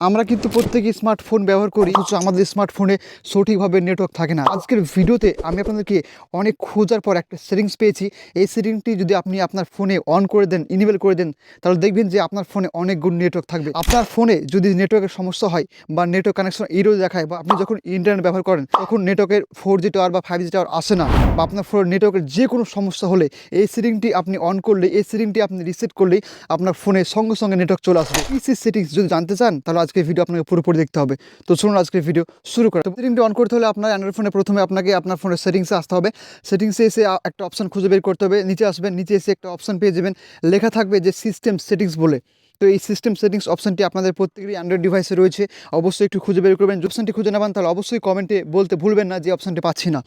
আমরা কিন্তু প্রত্যেকেই স্মার্টফোন ব্যবহার করি, অথচ আমাদের স্মার্টফোনে সঠিকভাবে নেটওয়ার্ক থাকে না। আজকের ভিডিওতে আমি আপনাদেরকে অনেক খোঁজার পর একটা সেটিংস পেয়েছি। এই সেটিংটি যদি আপনি আপনার ফোনে অন করে দেন ইনেবল করে দেন, তাহলে দেখবেন যে আপনার ফোনে অনেক গুণ নেটওয়ার্ক থাকবে। আপনার ফোনে যদি নেটওয়ার্কের সমস্যা হয় বা নেটওয়ার্ক কানেকশন ইরো দেখায় বা আপনি যখন ইন্টারনেট ব্যবহার করেন, তখন নেটওয়ার্কের ফোর জি টাওয়ার বা ফাইভ জি টাওয়ার আসে না বা আপনার ফোনের নেটওয়ার্কের যে কোনো সমস্যা হলে এই সেটিংটি আপনি অন করলে, এই সেটিংটি আপনি রিসেট করলেই আপনার ফোনে সঙ্গে সঙ্গে নেটওয়ার্ক চলে আসবে। পিসি সেটিংস যদি জানতে চান, তাহলে আজকে ভিডিও আপনাকে পুরোপুরি দেখতে হবে। তো শুনুন আজকের ভিডিও শুরু করা তো সেটিংটি অন করতে হলে আপনার অ্যান্ড্রয়েড ফোনে প্রথমে আপনাকে আপনার ফোনের সেটিংসে আসতে হবে। সেটিংসে এসে একটা অপশান খুঁজে বের করতে হবে। নিচে আসবেন, নিচে এসে একটা অপশান পেয়ে যাবেন। লেখা থাকবে যে সিস্টেম সেটিংস বলে। তো এই সিস্টেম সেটিংস অপশানটি আপনাদের প্রত্যেকেরই অ্যান্ড্রয়েড ডিভাইসে রয়েছে। অবশ্যই একটু খুঁজে বের করবেন। অপশনটি খুঁজে নেবেন, তাহলে অবশ্যই কমেন্টে বলতে ভুলবেন না যে অপশানটি পাচ্ছি না।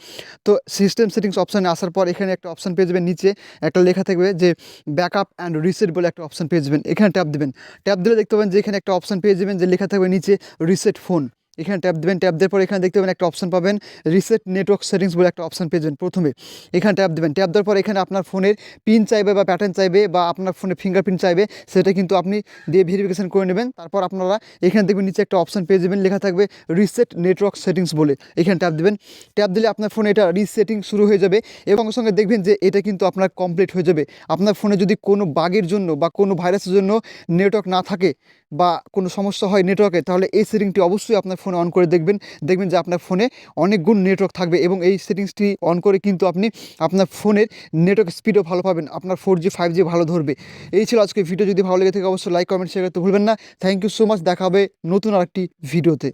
তো সিস্টেম সেটিংস অপশানে আসার পর এখানে একটা অপশান পেয়ে যাবেন নিচে। একটা লেখা থাকবে যে ব্যাক আপ অ্যান্ড রিসেট বলে একটা অপশান পেয়ে যাবেন। এখানে ট্যাপ দেবেন। ট্যাপ দিলে দেখতে পাবেন যে এখানে একটা অপশান পেয়ে যাবেন যে লেখা থাকবে নিচে রিসেট ফোন এখানে ট্যাপ দেবেন ট্যাপ দেওয়ার পর এখানে দেখতে পাবেন একটা অপশন পাবেন, রিসেট নেটওয়ার্ক সেটিংস বলে একটা অপশন পেয়ে যাবেন প্রথমে। এখানে ট্যাপ দেবেন ট্যাপ দেওয়ার পর এখানে আপনার ফোনের পিন চাইবে বা প্যাটার্ন চাইবে বা আপনার ফোনে ফিঙ্গারপ্রিন্ট চাইবে, সেটা কিন্তু আপনি দিয়ে ভেরিফিকেশন করে নেবেন। তারপর আপনারা এখানে দেখবেন নিচে একটা অপশন পেয়ে যাবেন, লেখা থাকবে রিসেট নেটওয়ার্ক সেটিংস বলে। এখানে ট্যাপ দেবেন ট্যাপ দিলে আপনার ফোনে এটা রিসেটিং শুরু হয়ে যাবে এবং সঙ্গে সঙ্গে দেখবেন যে এটা কিন্তু আপনার কমপ্লিট হয়ে যাবে। আপনার ফোনে যদি কোনো বাগের জন্য বা কোনো ভাইরাসের জন্য নেটওয়ার্ক না থাকে বা কোনো সমস্যা হয় নেটওয়ার্কে তাহলে এই সেটিংটি অবশ্যই আপনার ফোনে অন করে দেখবেন। দেখবেন যে আপনার ফোনে অনেক গুণ নেটওয়ার্ক থাকবে এবং এই সেটিংসটি অন করে কিন্তু আপনি আপনার ফোনের নেটওয়ার্ক স্পিডও ভালো পাবেন। আপনার ফোর জি ফাইভ জি ভালো ধরবে। এই ছিল আজকে ভিডিও যদি ভালো লেগে থাকে, অবশ্যই লাইক কমেন্ট শেয়ার করতে ভুলবেন না। থ্যাংক ইউ সো মাচ দেখাবে নতুন আরেকটি ভিডিওতে